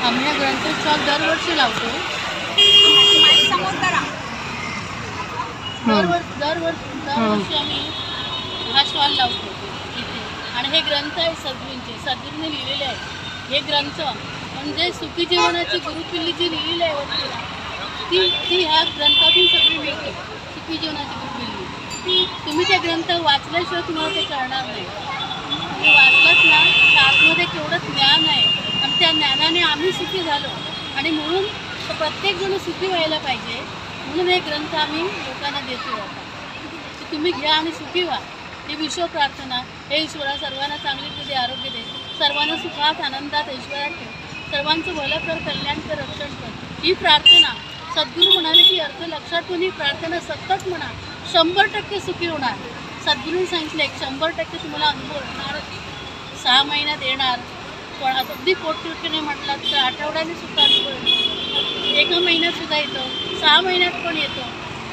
आम्ही हा ग्रंथोत्सव दरवर्षी लावतो. दरवर्षी दरवर्षी दरवर्षी आम्ही हा स्टॉल लावतो इथे. आणि हे ग्रंथ आहे सद्गुरूंचे. सद्गुरूंनी लिहिलेले आहे. हे ग्रंथ म्हणजे सुखी जीवनाची गुरुकिल्ली जी लिहिलेली आहे वरतीला ती ती ह्या ग्रंथातून सगळी मिळते. सुखी जीवनाची गुरुकिल्ली. तुम्ही ते ग्रंथ वाचल्याशिवाय तुम्हाला ते कळणार नाही. तुम्ही वाचलात ना आतमध्ये केवढं ज्ञान आहे. ज्ञानाने आम्ही सुखी झालो. आणि म्हणून प्रत्येकजण सुखी व्हायला पाहिजे म्हणून हे ग्रंथ आम्ही लोकांना देतो आता. की तुम्ही घ्या आणि सुखी व्हा. ही विश्व प्रार्थना हे ईश्वरा सर्वांना चांगली तुझे आरोग्य दे. सर्वांना सुखात आनंदात ईश्वरात ठेव. सर्वांचं भलं कर कल्याण कर रक्षण कर. ही प्रार्थना सद्गुरू म्हणाले की अर्थ लक्षात ठेवून ही प्रार्थना सतत म्हणा. शंभर टक्के सुखी होणार. सद्गुरूंनी सांगितले शंभर टक्के तुम्हाला अनुभव होणार. सहा महिन्यात येणार. पण अगदी पोटतिडकीने म्हटलं तर आठवड्याने सुद्धा एका महिन्यात सुद्धा येतो सहा महिन्यात पण येतो.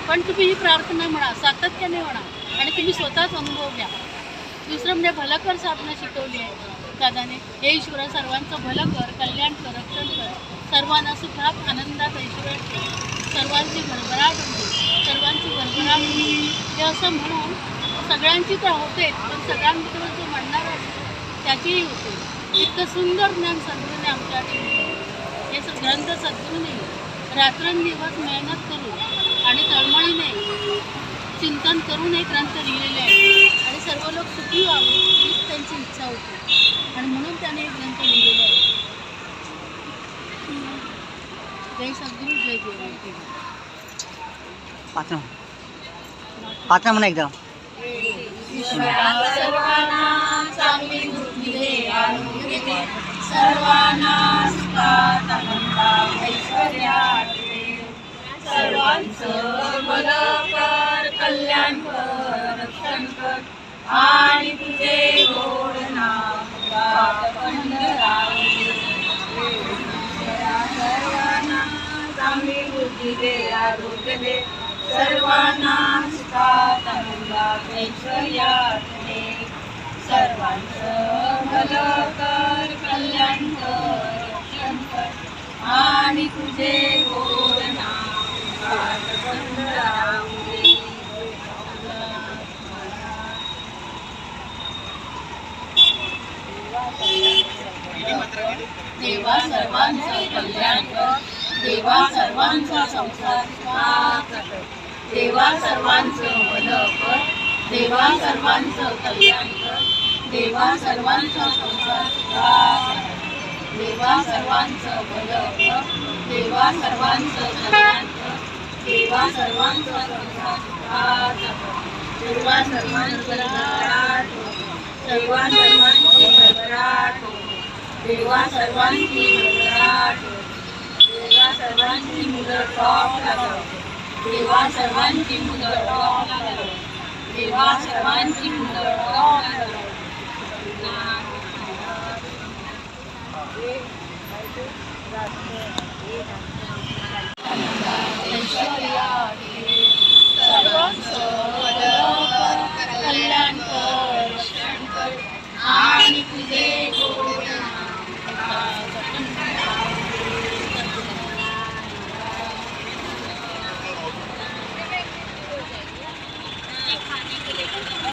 पण तुम्ही ही प्रार्थना म्हणा सातत्याने म्हणा आणि तुम्ही स्वतःच अनुभव घ्या. दुसरं म्हणजे भलं कर साधना शिकवली आहे दादाने. हे ईश्वर सर्वांचं भलं कर कल्याण कर रक्षण कर. सर्वांना सुखात आनंदात ऐश्वर सर्वांची भरभराट होते सर्वांची भरभराट हे असं म्हणून सगळ्यांची तर होतेच पण सगळ्यांबद्दल जो म्हणणार असतो त्याचीही होते. इतकं सुंदर ज्ञान सद्गुरूने आमच्या हे ग्रंथ सद्गुरूने रात्रंदिवस मेहनत करून आणि तळमळीने चिंतन करून हे ग्रंथ लिहिलेले आहेत. आणि सर्व लोक सुखी व्हावे हीच त्यांची इच्छा होती. आणि म्हणून त्याने हे ग्रंथ लिहिलेले आहे जय सद्गुरू जय देव पाच पाच म्हणा एकदा. सर्वांना चांगली बुद्धी दे सर्वांना सुखात आनंदात ऐश्वर्यात सर्वांचं भलं कर कल्याण कर रक्षण कर। आणि तुझे गोड नाम पंढरावे. सर्वांना चांगली बुद्धी दे आरोग्य दे। सर्वांना सुखात आनंदात ऐश्वर्यात सर्वांचं आणि तुझे देवा सर्वांचं कल्याण कर. देवा सर्वांचा संसार देवा सर्वांचं भलं कर. देवा सर्वांचं कल्याण कर. देवा सर्वांचा संसार देवा सर्वांचं भलं देवा सर्वांचं कल्याण देवा देवा सर्वांचं देवा सर्वांची भरभराट देवा सर्वांची भरभराट देवा सर्वांची मुलं टॉप लागव देवा सर्वांची मुलं टॉप लागव देवा सर्वांची मुलं टॉप लागव